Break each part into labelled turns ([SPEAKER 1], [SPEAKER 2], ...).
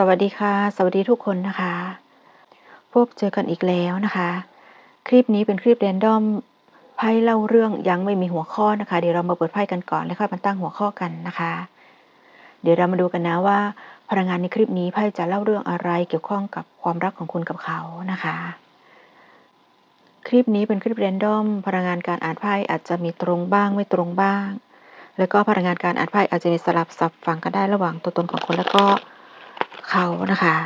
[SPEAKER 1] สวัสดีค่ะ สวัสดีทุกคนนะคะ พบเจอกันอีกแล้วนะคะ คลิปนี้เป็นคลิปเรนดอมไพ่เล่าเรื่องยังไม่มีหัวข้อนะคะ เดี๋ยวเรามาเปิดไพ่กันก่อนแล้วค่อยมาตั้งหัวข้อกันนะคะ เดี๋ยวเรามาดูกันนะว่า พลังงานในคลิปนี้ไพ่จะเล่าเรื่องอะไรเกี่ยวข้องกับความรักของคุณกับเขานะคะ คลิปนี้เป็นคลิปเรนดอมพลังงานการอ่านไพ่อาจจะมีตรงบ้างไม่ตรงบ้าง แล้วก็พลังงานการอ่านไพ่อาจจะมีสลับสับฟังกันได้ระหว่างตัวตนของคนแล้วก็ เขานะคะ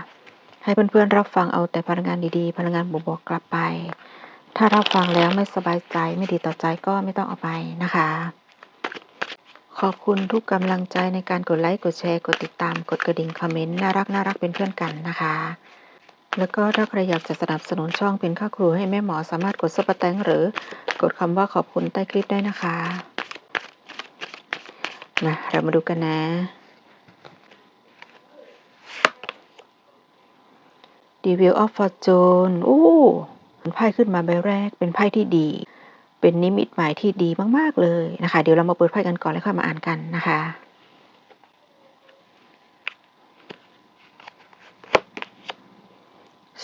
[SPEAKER 1] ให้เพื่อนๆรับฟังเอาแต่พลังงานดีๆ พลังงานบวกๆกลับไป ถ้ารับฟังแล้วไม่สบายใจไม่ดีต่อใจก็ไม่ต้องเอาไปนะคะ ขอบคุณทุกกำลังใจในการกดไลค์กดแชร์กดติดตามกดกระดิ่งคอมเมนต์น่ารักน่ารักเป็นเพื่อนกันนะคะแล้วก็ถ้าใครอยากจะสนับสนุนช่องเป็นค่าครูให้แม่หมอสามารถกดซุปเปอร์แตงหรือกดคำว่าขอบคุณใต้คลิปได้นะคะ มาเรามาดูกันนะ The Wheel of Fortune โอ้ไพ่ขึ้นมาใบแรก เป็นไพ่ที่ดี เป็นนิมิตหมายที่ดีมาก ๆ เลยนะคะ เดี๋ยวเรามาเปิดไพ่กันก่อนแล้วค่อยมาอ่านกันนะคะ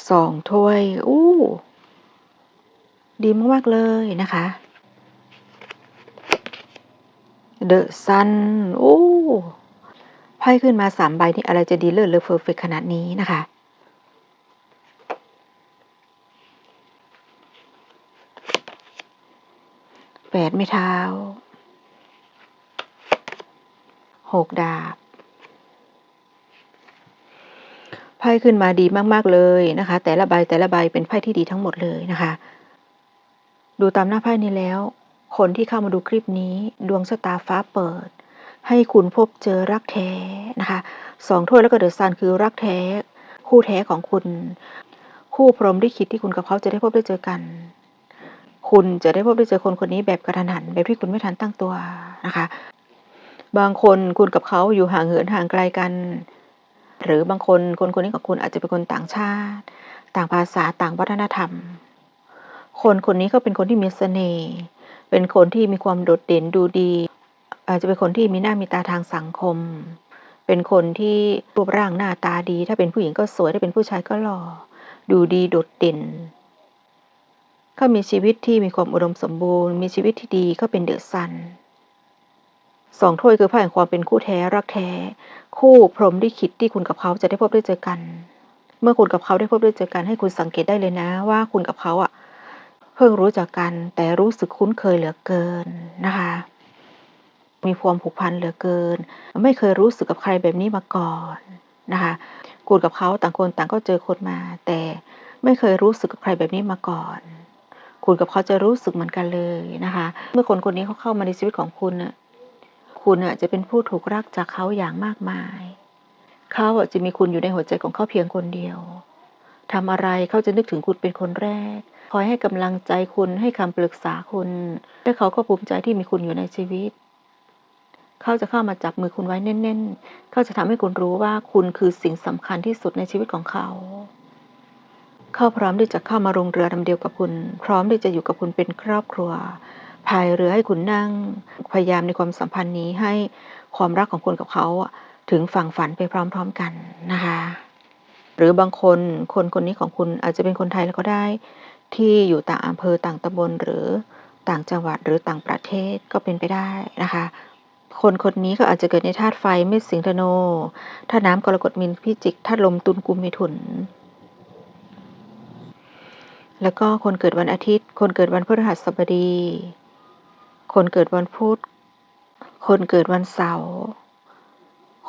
[SPEAKER 1] สองถ้วย อู้ ดีมาก ๆ เลยนะคะ The Sun โอ้ไพ่ขึ้นมาสามใบนี่อะไรจะดีเลิศเลอเพอร์เฟกขนาดนี้นะคะ ดไม้เท้าหกดาบไพ่ขึ้นมาดีมาก ๆ เลยนะคะ แต่ละใบแต่ละใบเป็นไพ่ที่ดีทั้งหมดเลยนะคะ ดูตามหน้าไพ่นี้แล้ว คนที่เข้ามาดูคลิปนี้ ดวงชะตาฟ้าเปิด ให้คุณพบเจอรักแท้นะคะสองถ้วยแล้วก็เดอะซันคือรักแท้ คู่แท้ของคุณ คู่พรหมลิขิตที่คุณกับเขาจะได้พบได้เจอกัน คุณจะได้พบได้เจอคนคนนี้แบบกระทันหันแบบที่คุณไม่ทันตั้งตัวนะคะ บางคนคุณกับเขาอยู่ห่างเหินห่างไกลกัน หรือบางคนคนคนนี้กับคุณอาจจะเป็นคนต่างชาติ ต่างภาษาต่างวัฒนธรรม คนคนนี้ก็เป็นคนที่มีเสน่ห์เป็นคนที่มีความโดดเด่นดูดี อาจจะเป็นคนที่มีหน้ามีตาทางสังคม เป็นคนที่รูปร่างหน้าตาดี ถ้าเป็นผู้หญิงก็สวยถ้าเป็นผู้ชายก็หล่อดูดีโดดเด่น เขามีชีวิตที่มีความอุดมสมบูรณ์ มีชีวิตที่ดีก็เป็นเดอะซันสองถ้วยคือไพ่แห่งความเป็นคู่แท้รักแท้ คู่พรหมลิขิตที่คุณกับเขาจะได้พบได้เจอกัน เมื่อคุณกับเขาได้พบได้เจอกันให้คุณสังเกตได้เลยนะว่าคุณกับเขาอะเพิ่งรู้จักกันแต่รู้สึกคุ้นเคยเหลือเกินนะคะ มีความผูกพันเหลือเกิน ไม่เคยรู้สึกกับใครแบบนี้มาก่อนนะคะคุณกับเขาต่างคนต่างก็เจอคนมา แต่ไม่เคยรู้สึกกับใครแบบนี้มาก่อน คุณกับเขาจะรู้สึกเหมือนกันเลยนะคะ เมื่อคนคนนี้เขาเข้ามาในชีวิตของคุณน่ะคุณน่ะจะเป็นผู้ถูกรักจากเขาอย่างมากมาย เขาจะมีคุณอยู่ในหัวใจของเขาเพียงคนเดียวทำอะไรเขาจะนึกถึงคุณเป็นคนแรก คอยให้กำลังใจคุณให้คำปรึกษาคุณ และเขาก็ภูมิใจที่มีคุณอยู่ในชีวิต เขาจะเข้ามาจับมือคุณไว้แน่น ๆ เขาจะทำให้คุณรู้ว่าคุณคือสิ่งสำคัญที่สุดในชีวิตของเขา เขาพร้อมที่จะเข้ามาลงเรือลำเดียวกับคุณ พร้อมที่จะอยู่กับคุณเป็นครอบครัวพายเรือให้คุณนั่ง พยายามในความสัมพันธ์นี้ให้ความรักของคุณกับเขาถึงฝั่งฝันไปพร้อม ๆกันนะคะ หรือบางคนคนคนนี้ของคุณอาจจะเป็นคนไทยแล้วก็ได้ ที่อยู่ต่างอำเภอต่างตำบลหรือต่างจังหวัดหรือต่างประเทศก็เป็นไปได้นะคะ คนคนนี้ก็อาจจะเกิดในธาตุไฟเมษสิงห์ธนูธาตุน้ำกรกฎมีนพิจิกธาตุลมตุลกุมมิถุน แล้วก็คนเกิดวันอาทิตย์ คนเกิดวันพฤหัสบดี คนเกิดวันพุธ คนเกิดวันเสาร์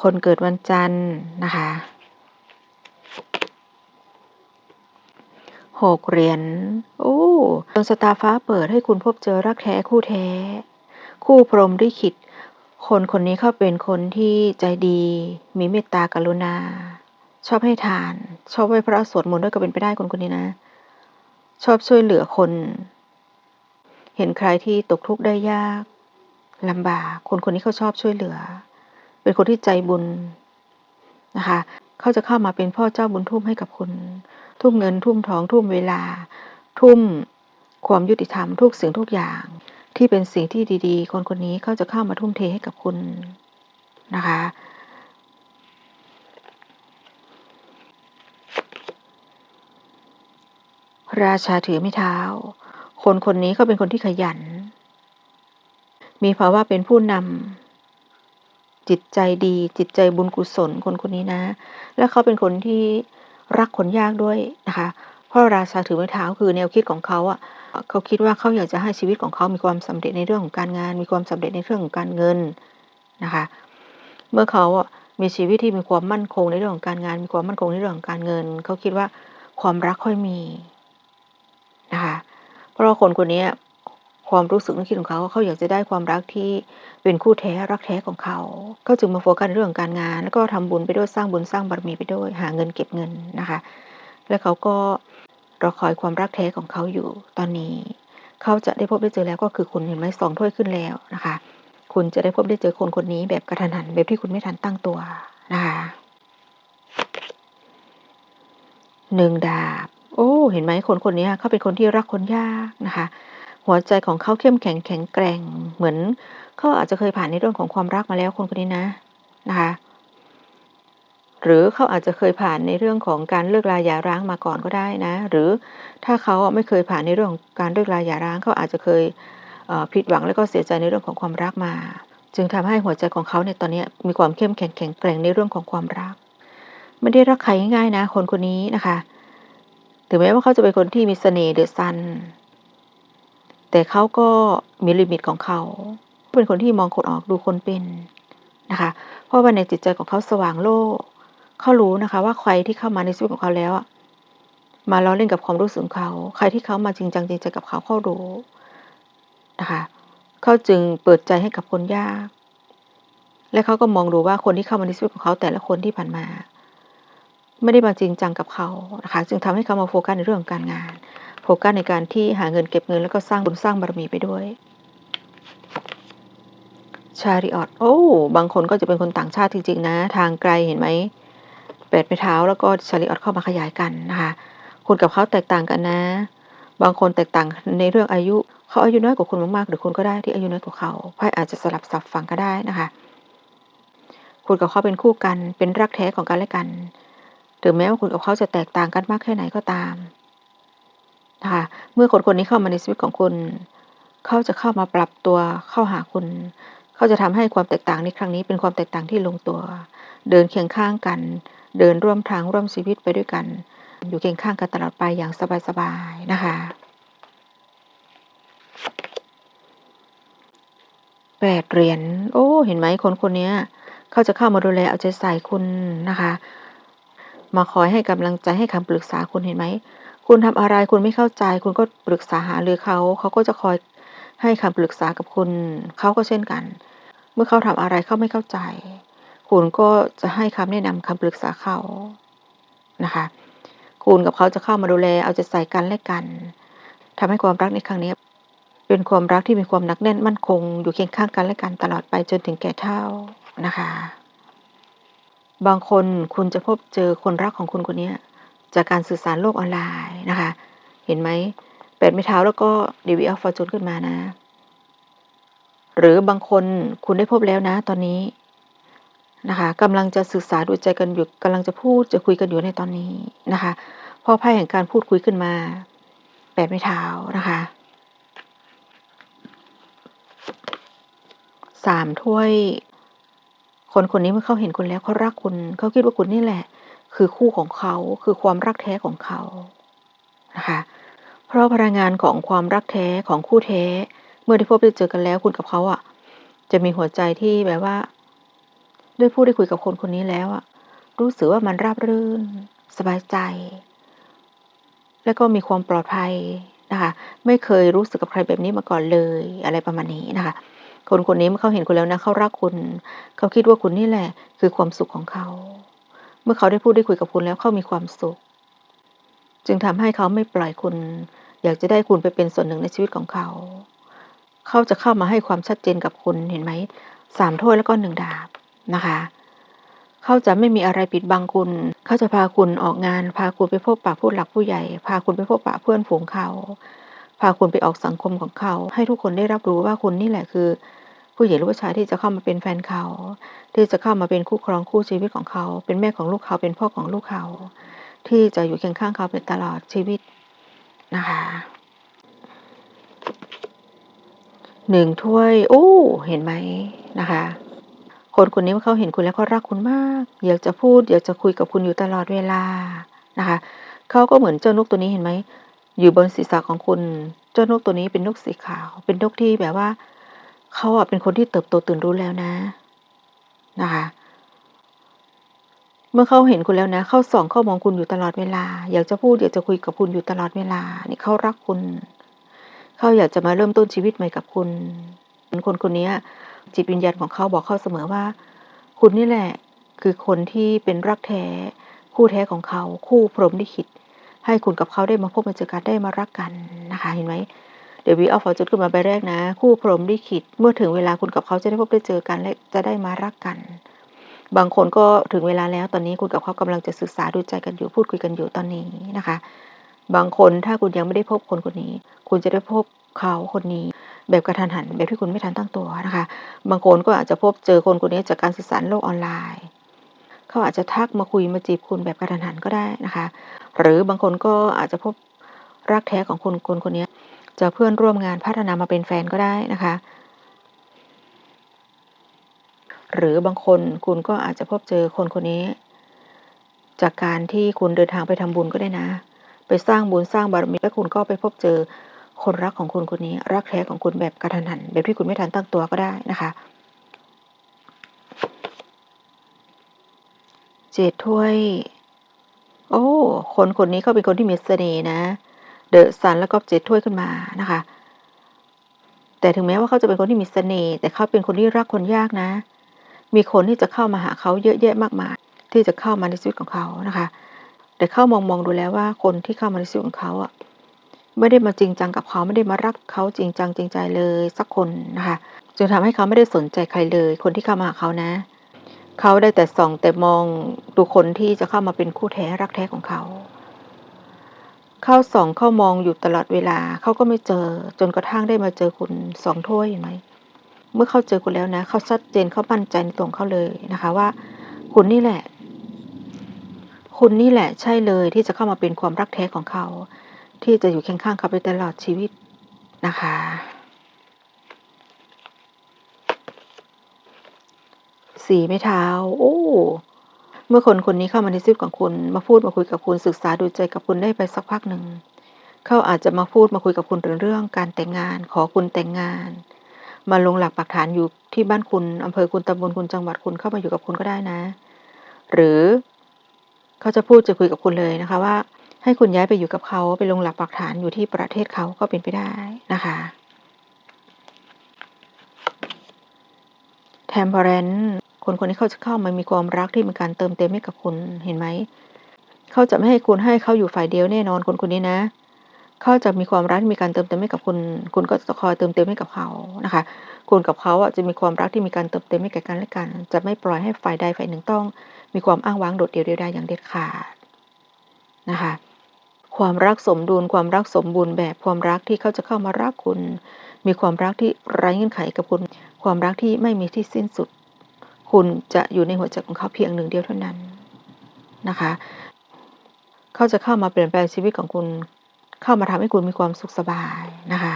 [SPEAKER 1] คนเกิดวันจันทร์นะคะหกเหรียญ โอ้ดวงชะตาฟ้าเปิดให้คุณพบเจอรักแท้คู่แท้ คู่พรหมลิขิตคนคนนี้เขาเป็นคนที่ใจดี มีเมตตากรุณา ชอบให้ทาน ชอบไหว้พระสวดมนต์ด้วยก็เป็นไปได้คนคนนี้นะ ชอบช่วยเหลือคน เห็นใครที่ตกทุกข์ได้ยากลำบาก คนคนนี้เขาชอบช่วยเหลือ เป็นคนที่ใจบุญนะคะ เขาจะเข้ามาเป็นพ่อเจ้าบุญทุ่มให้กับคุณ ทุ่มเงินทุ่มทองทุ่มเวลา ทุ่มความยุติธรรมทุกสิ่งทุกอย่าง ที่เป็นสิ่งที่ดี ๆ คนคนนี้เขาจะเข้ามาทุ่มเทให้กับคุณนะคะ ราชาถือไม้เท้า คนคนนี้เขาเป็นคนที่ขยัน มีภาวะเป็นผู้นำจิตใจดี จิตใจบุญกุศลคนคนนี้นะ และเขาเป็นคนที่รักคนยากด้วยนะคะเพราะราชาถือไม้เท้าคือแนวคิดของเขาอะเขาคิดว่าเขาอยากจะให้ชีวิตของเขามีความสำเร็จในเรื่องของการงาน มีความสำเร็จในเรื่องของการเงินนะคะ เมื่อเขาอะมีชีวิตที่มีความมั่นคงในเรื่องของการงาน มีความมั่นคงในเรื่องของการเงิน เขาคิดว่าความรักค่อยมี ราะว่าคนคนนี้ความรู้สึกนึกคิดของเขาเขาอยากจะได้ความรักที่เป็นคู่แท้รักแท้ของเขาเขาจึงมาโฟกัสเรื่องการงาน แล้วก็ทำบุญไปด้วยสร้างบุญสร้างบารมีไปด้วย หาเงินเก็บเงินนะคะ แล้วเขาก็รอคอยความรักแท้ของเขาอยู่ตอนนี้ เขาจะได้พบได้เจอแล้วก็คือคุณเห็นไหมสองถ้วยขึ้นแล้วนะคะ คุณจะได้พบได้เจอคนคนนี้แบบกระทันหันแบบที่คุณไม่ทันตั้งตัวนะคะหนึ่งดาบ อ้ เห็นไหมคนคนนี้เขาเป็นคนที่รักคนยากนะคะ หัวใจของเขาเข้มแข็งแข็งแกร่ง เหมือนเขาอาจจะเคยผ่านในเรื่องของความรักมาแล้วคนคนนี้นะนะคะ หรือเขาอาจจะเคยผ่านในเรื่องของการเลิกลาหย่าร้างมาก่อนก็ได้นะ หรือถ้าเขาไม่เคยผ่านในเรื่องการเลิกลาหย่าร้างเขาอาจจะเคยผิดหวังแล้วก็เสียใจในเรื่องของความรักมา จึงทำให้หัวใจของเขาในตอนนี้มีความเข้มแข็งแข็งแกร่งในเรื่องของความรัก ไม่ได้รักใครง่ายๆนะ คนคนนี้นะคะ ถึงแม้ว่าเขาจะเป็นคนที่มีเสน่ห์เดือดซัน แต่เขาก็มีลิมิตของเขา เป็นคนที่มองคนออกดูคนเป็นนะคะ เพราะว่าในจิตใจของเขาสว่างโลก เขารู้นะคะว่าใครที่เข้ามาในชีวิตของเขาแล้วมาล้อเล่นกับความรู้สึกเขา ใครที่เขามาจริงจังจริงใจกับเขาเขารู้นะคะเขาจึงเปิดใจให้กับคนยาก และเขาก็มองดูว่าคนที่เข้ามาในชีวิตของเขาแต่ละคนที่ผ่านมา ไม่ได้มาจริงจังกับเขานะคะจึงทำให้เขามาโฟกัสในเรื่องการงาน โฟกัสในการที่หาเงินเก็บเงินแล้วก็สร้างบุญสร้างบารมีไปด้วยชาริออตโอ้บางคนก็จะเป็นคนต่างชาติจริง ๆ นะ ทางไกลเห็นไหมแปดไปเท้าแล้วก็ชาริออตเข้ามาขยายกันนะคะคุณกับเขาแตกต่างกันนะ บางคนแตกต่างในเรื่องอายุเขาอายุน้อยกว่าคุณมากๆหรือคุณก็ได้ที่อายุน้อยกว่าเขาไพ่อาจจะสลับสับฝังก็ได้นะคะ คุณกับเขาเป็นคู่กันเป็นรักแท้ของกันและกัน ถึงแม้ว่าคุณกับเขาจะแตกต่างกันมากแค่ไหนก็ตามนะคะเมื่อคนคนนี้เข้ามาในชีวิตของคุณ เขาจะเข้ามาปรับตัวเข้าหาคุณ เขาจะทำให้ความแตกต่างในครั้งนี้เป็นความแตกต่างที่ลงตัว เดินเคียงข้างกัน เดินร่วมทางร่วมชีวิตไปด้วยกัน อยู่เคียงข้างกันตลอดไปอย่างสบายๆนะคะแปดเหรียญโอ้ เห็นไหมคนคนนี้เขาจะเข้ามาดูแลเอาใจใส่คุณนะคะ มาคอยให้กำลังใจให้คำปรึกษาคุณเห็นไหม คุณทำอะไรคุณไม่เข้าใจ คุณก็ปรึกษาหารือเขา เขาก็จะคอยให้คำปรึกษากับคุณ เขาก็เช่นกัน เมื่อเขาทำอะไรเขาไม่เข้าใจ คุณก็จะให้คำแนะนำคำปรึกษาเขานะคะ คุณกับเขาจะเข้ามาดูแล เอาใจใส่กันและกันทำให้ความรักในครั้งนี้เป็นความรักที่มีความหนักแน่นมั่นคง อยู่เคียงข้างกันและกันตลอดไปจนถึงแก่เฒ่านะคะ บางคนคุณจะพบเจอคนรักของคุณคนนี้จากการสื่อสารโลกออนไลน์นะคะ เห็นไหมแปดไม้เท้าแล้วก็ดีวีออฟฟอร์จูนขึ้นมานะ หรือบางคนคุณได้พบแล้วนะตอนนี้นะคะกำลังจะศึกษาดูใจกันอยู่กำลังจะพูดจะคุยกันอยู่ในตอนนี้นะคะพอไพ่แห่งการพูดคุยขึ้นมาแปดไม้เท้านะคะสามถ้วย คนคนนี้เมื่อเขาเห็นคุณแล้วเขารักคุณ เขาคิดว่าคุณนี่แหละ คือคู่ของเขาคือความรักแท้ของเขานะคะ เพราะพลังงานของความรักแท้ของคู่แท้ เมื่อได้พบได้เจอกันแล้วคุณกับเขาอะ จะมีหัวใจที่แบบว่าได้พูดได้คุยกับคนคนนี้แล้วอะ รู้สึกว่ามันราบรื่น สบายใจ แล้วก็มีความปลอดภัยนะคะ ไม่เคยรู้สึกกับใครแบบนี้มาก่อนเลย อะไรประมาณนี้นะคะ คนคนนี้เมื่อเขาเห็นคุณแล้วนะเขารักคุณ เขาคิดว่าคุณนี่แหละ คือความสุขของเขา เมื่อเขาได้พูดได้คุยกับคุณแล้วเขามีความสุข จึงทำให้เขาไม่ปล่อยคุณ อยากจะได้คุณไปเป็นส่วนหนึ่งในชีวิตของเขา เขาจะเข้ามาให้ความชัดเจนกับคุณเห็นไหมสามถ้วยแล้วก็หนึ่งดาบนะคะ เขาจะไม่มีอะไรปิดบังคุณ เขาจะพาคุณออกงาน พาคุณไปพบปะผู้หลักผู้ใหญ่ พาคุณไปพบปะเพื่อนฝูงเขา พาคุณไปออกสังคมของเขา ให้ทุกคนได้รับรู้ว่าคุณนี่แหละคือ ผู้หญิงหรือผู้ชายที่จะเข้ามาเป็นแฟนเขา ที่จะเข้ามาเป็นคู่ครองคู่ชีวิตของเขา เป็นแม่ของลูกเขาเป็นพ่อของลูกเขา ที่จะอยู่เคียงข้างเขาเป็นตลอดชีวิตนะคะหนึ่งถ้วยโอ้เห็นไหมนะคะ คนคนนี้เขาเห็นคุณแล้วเขารักคุณมาก อยากจะพูด อยากจะคุยกับคุณอยู่ตลอดเวลานะคะเขาก็เหมือนเจ้านกตัวนี้เห็นไหมอยู่บนศีรษะของคุณ เจ้านกตัวนี้เป็นนกสีขาว เป็นนกที่แบบว่า เขาอะเป็นคนที่เติบโตตื่นรู้แล้วนะนะคะ เมื่อเขาเห็นคุณแล้วนะเขาส่องเขามองคุณอยู่ตลอดเวลา อยากจะพูดอยากจะคุยกับคุณอยู่ตลอดเวลา นี่เขารักคุณ เขาอยากจะมาเริ่มต้นชีวิตใหม่กับคุณคนคนนี้จิตวิญญาณของเขาบอกเขาเสมอว่า คุณนี่แหละ คือคนที่เป็นรักแท้ คู่แท้ของเขา คู่พรหมลิขิตให้คุณกับเขาได้มาพบมาเจอกันได้มารักกันนะคะ เห็นไหม ดี๋ยววีเอาฟอร์จุดขึ้นมาใบแรกนะ คู่พรหมลิขิตเมื่อถึงเวลาคุณกับเขาจะได้พบได้เจอกันและจะได้มารักกัน บางคนก็ถึงเวลาแล้วตอนนี้คุณกับเขากำลังจะศึกษาดูใจกันอยู่พูดคุยกันอยู่ตอนนี้นะคะ บางคนถ้าคุณยังไม่ได้พบคนคนนี้ คุณจะได้พบเขาคนนี้ แบบกระทันหัน แบบที่คุณไม่ทันตั้งตัวนะคะ บางคนก็อาจจะพบเจอคนคนนี้จากการสื่อสารโลกออนไลน์เขาอาจจะทักมาคุยมาจีบคุณแบบกระทันหันก็ได้นะคะ หรือบางคนก็อาจจะพบรักแท้ของคนคนคนนี้ จะเพื่อนร่วมงานพัฒนามาเป็นแฟนก็ได้นะคะ หรือบางคนคุณก็อาจจะพบเจอคนคนนี้ จากการที่คุณเดินทางไปทำบุญก็ได้นะ ไปสร้างบุญสร้างบารมีแล้วคุณก็ไปพบเจอคนรักของคุณคนนี้ รักแท้ของคุณแบบกระทันหัน แบบที่คุณไม่ทันตั้งตัวก็ได้นะคะเจ็ดถ้วย โอ้ คนคนนี้เขาเป็นคนที่มีเสน่ห์นะเเดอะซันแล้วก็เจ็ดถ้วยขึ้นมานะคะ แต่ถึงแม้ว่าเขาจะเป็นคนที่มีเสน่ห์แต่เขาเป็นคนที่รักคนยากนะ มีคนที่จะเข้ามาหาเขาเยอะแยะมากมาย ที่จะเข้ามาในชีวิตของเขานะคะ แต่เข้ามองมองดูแล้วว่าคนที่เข้ามาในชีวิตของเขาอะไม่ได้มาจริงจังกับเขาไม่ได้มารักเขาจริงจังจริงใจเลยสักคนนะคะจึงทำให้เขาไม่ได้สนใจใครเลย คนที่เข้ามาหาเขานะเขาได้แต่ส่องแต่มองดูคนที่จะเข้ามาเป็นคู่แท้รักแท้ของเขา เข้าส่องเข้ามองอยู่ตลอดเวลาเขาก็ไม่เจอ จนกระทั่งได้มาเจอคุณสองถ้วยเห็นไหมเมื่อเขาเจอคุณแล้วนะเขาชัดเจนเขามั่นใจในตัวของเขาเลยนะคะว่า คุณนี่แหละ คุณนี่แหละใช่เลยที่จะเข้ามาเป็นความรักแท้ของเขา ที่จะอยู่เคียงข้างเขาไปตลอดชีวิตนะคะสี่ไม้เท้า โอ้ เมื่อคนคนนี้เข้ามาในชีวิตของคุณ มาพูดมาคุยกับคุณศึกษาดูใจกับคุณได้ไปสักพักหนึ่ง เขาอาจจะมาพูดมาคุยกับคุณถึงเรื่องการแต่งงาน ขอคุณแต่งงาน มาลงหลักปักฐานอยู่ที่บ้านคุณอำเภอคุณตำบลคุณจังหวัดคุณเข้ามาอยู่กับคุณก็ได้นะ หรือเขาจะพูดจะคุยกับคุณเลยนะคะว่า ให้คุณย้ายไปอยู่กับเขาไปลงหลักปักฐานอยู่ที่ประเทศเขาก็เป็นไปได้นะคะแคนคนนี้เขาจะเข้ามามีความรักที่มีการเติมเต็มให้กับคุณเห็นไหมเขาจะไม่ให้คุณให้เขาอยู่ฝ่ายเดียวแน่นอนคนคนนี้นะเขาจะมีความรักที่มีการเติมเต็มให้กับคุณ คุณก็จะคอยเติมเต็มให้กับเขานะคะ คุณกับเขาอะจะมีความรักที่มีการเติมเต็มให้แก่กันและกัน จะไม่ปล่อยให้ฝ่ายใดฝ่ายหนึ่งต้อง มีความอ้างว้างโดดเดี่ยวเดียวดายอย่างเด็ดขาดนะคะ ความรักสมดุลความรักสมบูรณ์แบบความรักที่เขาจะเข้ามารักคุณ มีความรักที่ไร้เงื่อนไขกับคุณ ความรักที่ไม่มีที่สิ้นสุด คุณจะอยู่ในหัวใจของเขาเพียงหนึ่งเดียวเท่านั้นนะคะ เขาจะเข้ามาเปลี่ยนแปลงชีวิตของคุณ เข้ามาทำให้คุณมีความสุขสบายนะคะ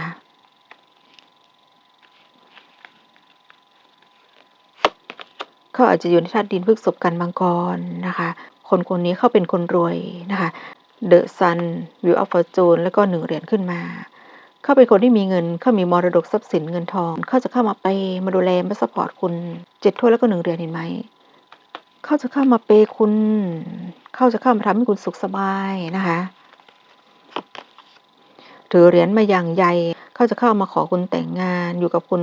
[SPEAKER 1] เขาอาจจะอยู่ในธาตุดินพฤกษบกันมังกรนะคะ คนคนนี้เขาเป็นคนรวยนะคะเดอะซันวิวอัฟฟอร์จูนแล้วก็หนึ่งเหรียญขึ้นมา เขาเป็นคนที่มีเงิน เขามีมรดกทรัพย์สินเงินทอง เขาจะเข้ามาเปมาดูแลมาสปอร์ตคุณเจ็ดถ้วยแล้วก็หนึ่งเหรียญเห็นไหม เขาจะเข้ามาเปย์คุณ เขาจะเข้ามาทำให้คุณสุขสบายนะคะ ถือเหรียญมาอย่างใหญ่ เขาจะเข้ามาขอคุณแต่งงานอยู่กับคุณ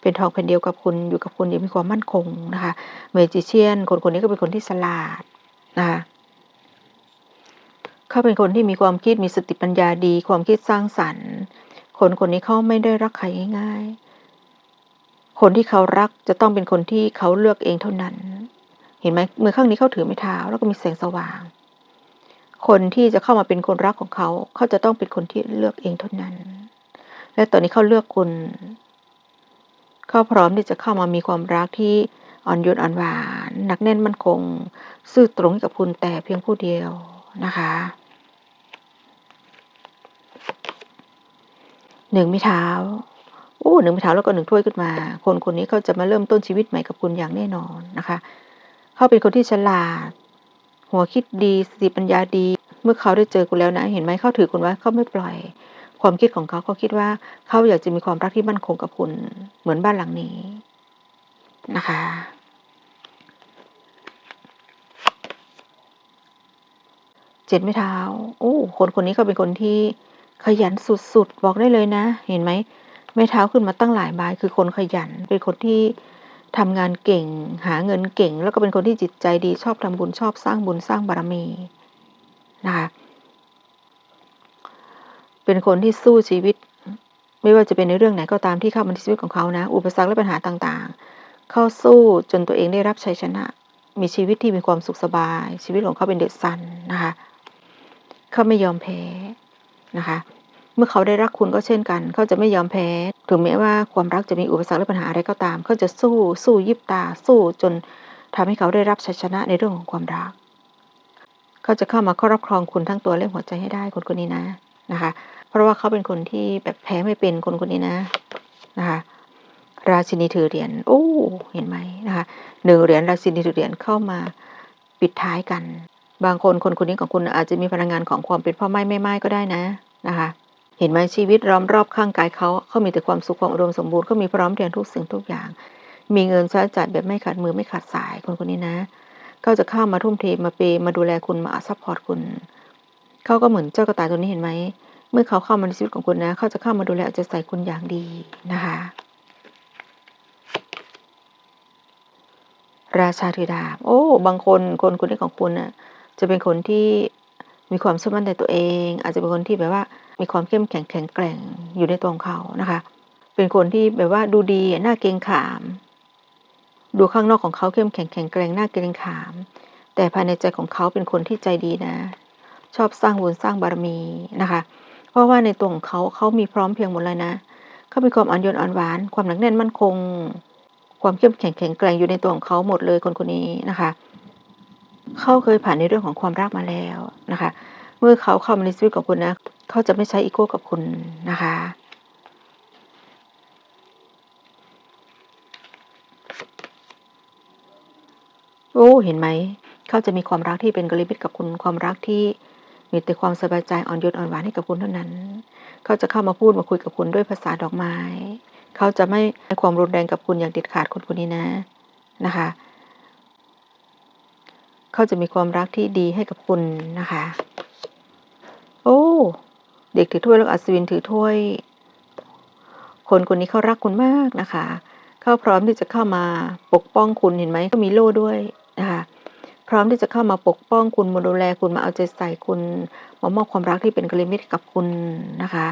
[SPEAKER 1] เป็นทองแผ่นเดียวกับคุณอยู่กับคุณอย่างมีความมั่นคงนะคะเมจิเชียน คนคนนี้ก็เป็นคนที่ฉลาดนะคะเขาเป็นคนที่มีความคิดมีสติปัญญาดี ความคิดสร้างสรรค์ คนคนนี้เขาไม่ได้รักใครง่าย ๆ คนที่เขารักจะต้องเป็นคนที่เขาเลือกเองเท่านั้น เห็นไหมมือข้างนี้เขาถือไม้เท้าแล้วก็มีแสงสว่าง คนที่จะเข้ามาเป็นคนรักของเขา เขาจะต้องเป็นคนที่เลือกเองเท่านั้น และตอนนี้เขาเลือกคุณ เขาพร้อมที่จะเข้ามามีความรักที่อ่อนโยนอ่อนหวานหนักแน่นมั่นคง ซื่อตรงกับคุณแต่เพียงผู้เดียวนะคะ หนึ่งไม้เท้าโอ้หนึ่งไม้เท้าแล้วก็หนึ่งถ้วยขึ้นมา คนคนนี้เขาจะมาเริ่มต้นชีวิตใหม่กับคุณอย่างแน่นอนนะคะเขาเป็นคนที่ฉลาด หัวคิดดีสติปัญญาดี เมื่อเขาได้เจอคุณแล้วนะ เห็นไหมเขาถือคุณไว้เขาไม่ปล่อย ความคิดของเขาเขาคิดว่าเขาอยากจะมีความรักที่มั่นคงกับคุณเหมือนบ้านหลังนี้นะคะเจ็ดไม่เท้าโอ้คนคนนี้เขาเป็นคนที่ ขยันสุดๆ บอกได้เลยนะ เห็นไหมไม่เท้าขึ้นมาตั้งหลายใบคือคนขยัน เป็นคนที่ทำงานเก่ง หาเงินเก่ง แล้วก็เป็นคนที่จิตใจดีชอบทำบุญชอบสร้างบุญสร้างบารมีนะคะเป็นคนที่สู้ชีวิต ไม่ว่าจะเป็นในเรื่องไหนก็ตามที่เข้ามาในชีวิตของเขานะ อุปสรรคและปัญหาต่างๆ เข้าสู้จนตัวเองได้รับชัยชนะ มีชีวิตที่มีความสุขสบาย ชีวิตของเขาเป็นเด็กสันนะคะเขาไม่ยอมแพ้ นะคะ เมื่อเขาได้รักคุณก็เช่นกัน เขาจะไม่ยอมแพ้ ถึงแม้ว่าความรักจะมีอุปสรรคและปัญหาอะไรก็ตาม เขาจะสู้สู้ยิบตาสู้จนทำให้เขาได้รับชัยชนะในเรื่องของความรัก เขาจะเข้ามาครอบครองคุณทั้งตัวและหัวใจให้ได้คนคนนี้นะนะคะ เพราะว่าเขาเป็นคนที่แบบแพ้ไม่เป็นคนคนนี้นะนะคะราชินีถือเหรียญโอ้เห็นไหมนะคะหนึ่งเหรียญราชินีถือเหรียญเข้ามาปิดท้ายกัน บางคนคนคนนี้ของคุณอาจจะมีพลังงานของความเป็นพ่อไม้แม่ไม้ก็ได้นะนะคะ เห็นไหมชีวิตล้อมรอบข้างกายเขาเขามีแต่ความสุขความอุดมสมบูรณ์เขามีพร้อมเรียงทุกสิ่งทุกอย่าง มีเงินใช้จ่ายแบบไม่ขาดมือไม่ขาดสายคนคนนี้นะเขาจะเข้ามาทุ่มเทมาเปย์มาดูแลคุณมาซัพพอร์ตคุณเขาก็เหมือนเจ้ากระต่ายตัวนี้เห็นไหมเมื่อเขาเข้ามาในชีวิตของคุณนะ เขาจะเข้ามาดูแลเอาใจใส่คุณอย่างดีนะคะ ราชาถือดาบ โอ้ บางคนคนคนนี้ของคุณน่ะ จะเป็นคนที่มีความเชื่อมั่นในตัวเอง อาจจะเป็นคนที่แบบว่ามีความเข้มแข็งแข็งแกร่งอยู่ในตัวของเขานะคะ เป็นคนที่แบบว่าดูดีหน่าเกรงขาม ดูข้างนอกของเขาเข้มแข็งแข็งแกร่งหน่าเกรงขาม แต่ภายในใจของเขาเป็นคนที่ใจดีนะ ชอบสร้างบุญสร้างบารมีนะคะ เพราะว่าในตัวของเขาเขามีพร้อมเพียงหมดเลยนะเขามีความอ่อนโยนอ่อนหวาน ความหนักแน่นมั่นคง ความเข้มแข็งแข็งแกร่งอยู่ในตัวของเขาหมดเลยคนคนนี้นะคะ เขาเคยผ่านในเรื่องของความรักมาแล้วนะคะ เมื่อเขาเข้ามาในชีวิตของคุณนะเขาจะไม่ใช้อีโก้กับคุณนะคะ โอ้เห็นไหมเขาจะมีความรักที่เป็นกลิมิตกับคุณความรักที่มีแต่ความสบายใจอ่อนโยนอ่อนหวานให้กับคุณเท่านั้น เขาจะเข้ามาพูดมาคุยกับคุณด้วยภาษาดอกไม้ เขาจะไม่ให้ความรุนแรงกับคุณอย่างเด็ดขาดคนคนนี้นะนะคะ เขาจะมีความรักที่ดีให้กับคุณนะคะ โอ้ เด็กถือถ้วยแล้วอัศวินถือถ้วย คนคนนี้เขารักคุณมากนะคะเขาพร้อมที่จะเข้ามาปกป้องคุณเห็นไหมก็มีโล่ด้วยนะคะพร้อมที่จะเข้ามาปกป้องคุณมาดูแลคุณมาเอาใจใส่คุณมามอบความรักที่เป็นกลิมิตกับคุณนะคะ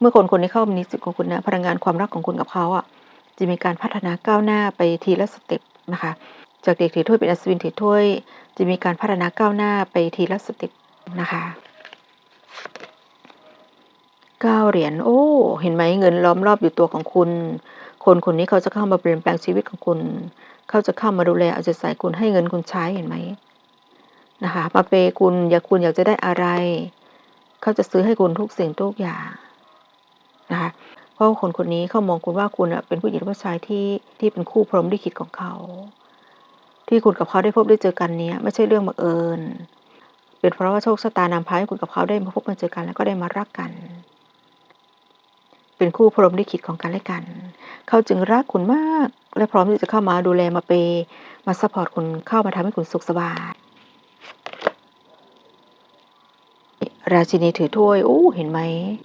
[SPEAKER 1] เมื่อคนคนนี้เข้ามาในชีวิตของคุณนะพลังงานความรักของคุณกับเขาอะจะมีการพัฒนาก้าวหน้าไปทีละสเต็ปนะคะ จากเด็กถือถ้วยเป็นอัศวินถือถ้วย จะมีการพัฒนาก้าวหน้าไปทีละสเต็ปนะคะเก้าเหรียญโอ้ เห็นไหมเงินล้อมรอบอยู่ตัวของคุณ คนคนนี้เขาจะเข้ามาเปลี่ยนแปลงชีวิตของคุณ เขาจะเข้ามาดูแลเอาใจใส่คุณให้เงินคุณใช้เห็นไหมนะคะมาเปย์คุณอยากคุณอยากจะได้อะไร เขาจะซื้อให้คุณทุกสิ่งทุกอย่างนะคะเพราะคนคนนี้เขามองคุณว่าคุณเป็นผู้หญิงผู้ชายที่ที่เป็นคู่พรหมลิขิตของเขา ที่คุณกับเขาได้พบได้เจอกันนี้ไม่ใช่เรื่องบังเอิญ เป็นเพราะว่าโชคชะตานำพาให้คุณกับเขาได้มาพบมาเจอกันแล้วก็ได้มารักกัน เป็นคู่พรหมลิขิตของกันและกัน เขาจึงรักคุณมาก และพร้อมที่จะเข้ามาดูแลมาเป มาซัพพอร์ตคุณเข้ามาทำให้คุณสุขสบายราชินีถือถ้วยโอ้เห็นไหม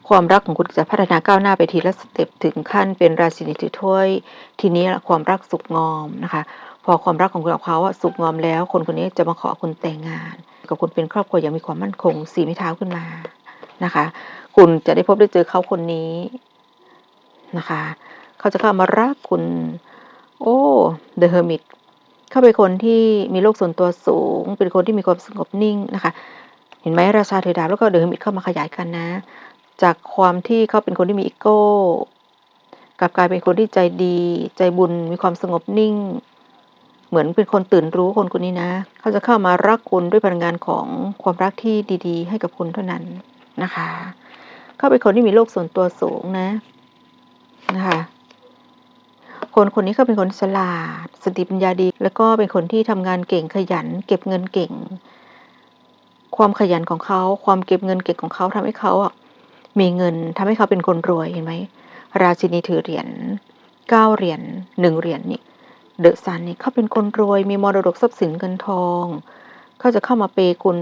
[SPEAKER 1] ความรักของคุณจะพัฒนาก้าวหน้าไปทีละสเต็ปถึงขั้นเป็นราชินีถือถ้วย ทีนี้ความรักสุกงอมนะคะ พอความรักของคุณกับเขาสุกงอมแล้ว คนคนนี้จะมาขอคุณแต่งงาน กับคุณเป็นครอบครัวอย่างมีความมั่นคงสีไม้เท้าขึ้นมานะคะ คุณจะได้พบได้เจอเขาคนนี้นะคะ เขาจะเข้ามารักคุณ โอ้ The Hermit เข้าเป็นคนที่มีโลกส่วนตัวสูง เป็นคนที่มีความสงบนิ่งนะคะ เห็นไหมราชาถือดาแล้วก็เดอะเฮอร์มิตเข้ามาขยายกันนะ จากความที่เขาเป็นคนที่มีอีโก้กลับกลายเป็นคนที่ใจดี ใจบุญมีความสงบนิ่ง เหมือนเป็นคนตื่นรู้คนคนนี้นะ เขาจะเข้ามารักคุณด้วยพลังงานของความรักที่ดี ๆ ให้กับคุณเท่านั้นนะคะ เขาเป็นคนที่มีโลกส่วนตัวสูงนะนะคะคนคนนี้เขาเป็นคนฉลาด สติปัญญาดี แล้วก็เป็นคนที่ทำงานเก่งขยัน เก็บเงินเก่ง ความขยันของเขาความเก็บเงินเก่งของเขาทำให้เขาอะมีเงินทำให้เขาเป็นคนรวยเห็นไหมราชินีถือเหรียญเก้าเหรียญหนึ่งเหรียญนี่ เดอะซันเนี่ยเขาเป็นคนรวยมีมรดกทรัพย์สินเงินทองเขาจะเข้ามาเปย์คุณ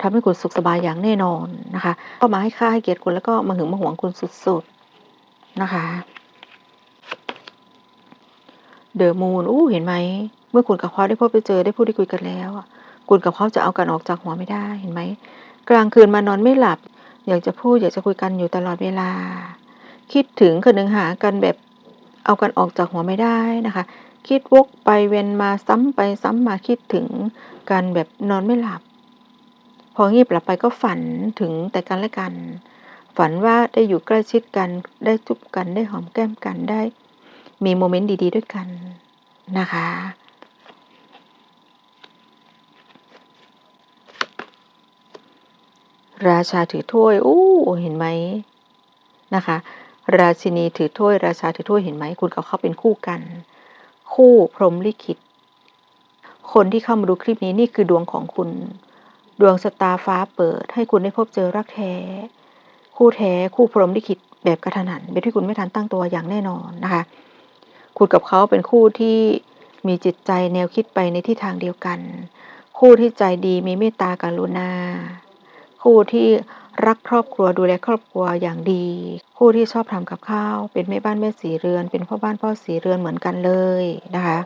[SPEAKER 1] ทำให้คุณสุขสบายอย่างแน่นอนนะคะก็มาให้ค่าให้เกียรติคุณแล้วก็มาหึงมาหวงคุณสุดๆนะคะ เดอะมูนอู้เห็นไหม เมื่อคุณกับเขาได้พบไปเจอได้พูดได้คุยกันแล้วคุณกับเขาจะเอากันออกจากหัวไม่ได้เห็นไหม กลางคืนมานอนไม่หลับ อยากจะพูดอยากจะคุยกันอยู่ตลอดเวลา คิดถึงคนหนึ่งหากันแบบเอากันออกจากหัวไม่ได้นะคะ คิดวกไปเวียนมาซ้ำไปซ้ำมาคิดถึงกันแบบนอนไม่หลับ พองีบหลับไปก็ฝันถึงแต่กันและกัน ฝันว่าได้อยู่ใกล้ชิดกันได้จุบกันได้หอมแก้มกันได้ มีโมเมนต์ดีๆ ด้วยกันนะคะราชาถือถ้วยอู้เห็นไหมนะคะ ราชินีถือถ้วย ราชาถือถ้วยเห็นไหม คุณกับเขาเป็นคู่กัน คู่พรหมลิขิต คนที่เข้ามาดูคลิปนี้นี่คือดวงของคุณ ดวงสตาร์ฟ้าเปิด ให้คุณได้พบเจอรักแท้ คู่แท้คู่พรหมลิขิตแบบกระทันหันแบบที่คุณไม่ทันตั้งตัวอย่างแน่นอนนะคะ คุณกับเขาเป็นคู่ที่มีจิตใจแนวคิดไปในที่ทางเดียวกัน คู่ที่ใจดีมีเมตตากรุณา คู่ที่ รักครอบครัวดูแลครอบครัวอย่างดี คู่ที่ชอบทำกับข้าว เป็นแม่บ้านแม่สีเรือน เป็นพ่อบ้านพ่อสีเรือนเหมือนกันเลยนะคะ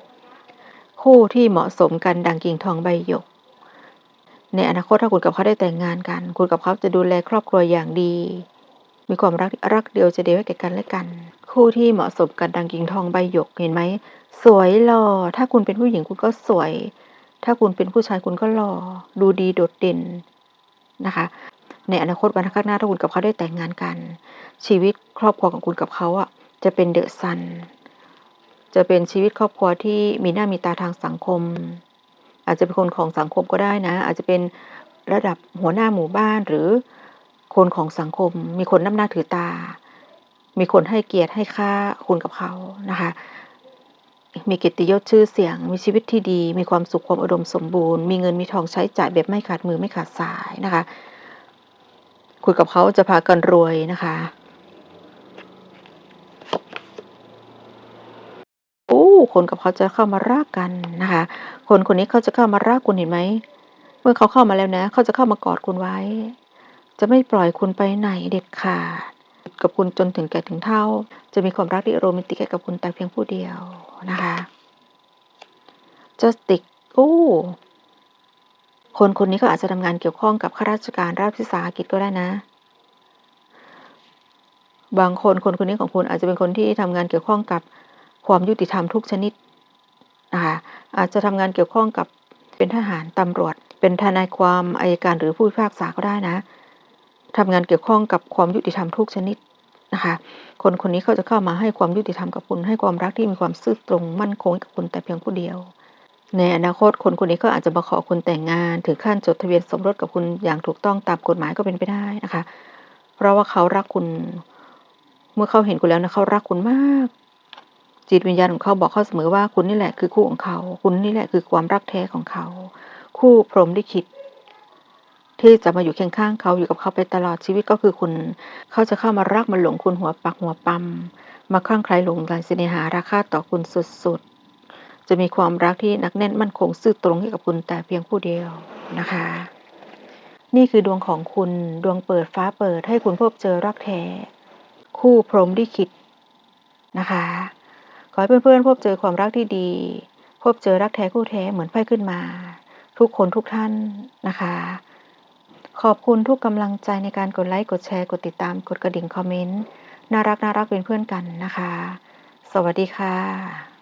[SPEAKER 1] คู่ที่เหมาะสมกันดังกิ่งทองใบหยก ในอนาคตถ้าคุณกับเขาได้แต่งงานกัน คุณกับเขาจะดูแลครอบครัวอย่างดี มีความรักรักเดียวจะเดียวให้แก่กันและกัน คู่ที่เหมาะสมกันดังกิ่งทองใบหยกเห็นไหมสวยหล่อถ้าคุณเป็นผู้หญิงคุณก็สวย ถ้าคุณเป็นผู้ชายคุณก็หล่อดูดีโดดเด่นนะคะ ในอนาคตวันข้างหน้าถ้าคุณกับเขาได้แต่งงานกัน ชีวิตครอบครัวของคุณกับเขาอะจะเป็นเดอะซัน จะเป็นชีวิตครอบครัวที่มีหน้ามีตาทางสังคม อาจจะเป็นคนของสังคมก็ได้นะ อาจจะเป็นระดับหัวหน้าหมู่บ้านหรือคนของสังคม มีคนน้ำหน้าถือตา มีคนให้เกียรติให้ค่าคุณกับเขานะคะมีเกียรติยศชื่อเสียง มีชีวิตที่ดี มีความสุขความอุดมสมบูรณ์ มีเงินมีทองใช้จ่ายแบบไม่ขาดมือไม่ขาดสายนะคะ คุยกับเขาจะพากันรวยนะคะโอ้คนกับเขาจะเข้ามารักกันนะคะ คนคนนี้เขาจะเข้ามารักคุณเห็นไหมเมื่อเขาเข้ามาแล้วนะ เขาจะเข้ามากอดคุณไว้ จะไม่ปล่อยคุณไปไหนเด็ดขาดกับคุณจนถึงแก่ถึงเท่า จะมีความรักที่โรแมนติกกับคุณแต่เพียงผู้เดียวนะคะ justice โอ้ คนคนนี้ก็อาจจะทำงานเกี่ยวข้องกับข้าราชการรัฐวิสาหกิจก็ได้นะ บางคนคนคนนี้ของคุณอาจจะเป็นคนที่ทำงานเกี่ยวข้องกับความยุติธรรมทุกชนิดนะคะอาจจะทำงานเกี่ยวข้องกับเป็นทหารตำรวจ เป็นทนายความอายการหรือผู้พิพากษาก็ได้นะทำงานเกี่ยวข้องกับความยุติธรรมทุกชนิดนะคะคนคนนี้เขาจะเข้ามาให้ความยุติธรรมกับคุณให้ความรักที่มีความซื่อตรงมั่นคงกับคุณแต่เพียงผู้เดียว ในอนาคตคนคนนี้ก็อาจจะมาขอคุณแต่งงาน ถึงขั้นจดทะเบียนสมรสกับคุณอย่างถูกต้องตามกฎหมายก็เป็นไปได้นะคะ เพราะว่าเขารักคุณ เมื่อเขาเห็นคุณแล้วนะเขารักคุณมาก จิตวิญญาณของเขาบอกเขาเสมอว่าคุณนี่แหละคือคู่ของเขา คุณนี่แหละคือความรักแท้ของเขา คู่พรหมลิขิตที่จะมาอยู่เคียงข้างเขาอยู่กับเขาไปตลอดชีวิตก็คือคุณ เขาจะเข้ามารักมาหลงคุณหัวปักหัวปั๊มมาคลั่งไคล้หลงไหลเสน่หาราคาต่อคุณสุดๆ จะมีความรักที่นักแน่นมั่นคงซื่อตรงให้กับคุณแต่เพียงผู้เดียวนะคะ นี่คือดวงของคุณดวงเปิดฟ้าเปิดให้คุณพบเจอรักแท้ คู่พรหมลิขิตนะคะ ขอให้เพื่อนๆพบเจอความรักที่ดี พบเจอรักแท้คู่แท้เหมือนไพ่ขึ้นมา ทุกคนทุกท่านนะคะ ขอบคุณทุกกำลังใจในการกดไลค์กดแชร์กดติดตามกดกระดิ่งคอมเมนต์น่ารักน่ารักเป็นเพื่อนกันนะคะ สวัสดีค่ะ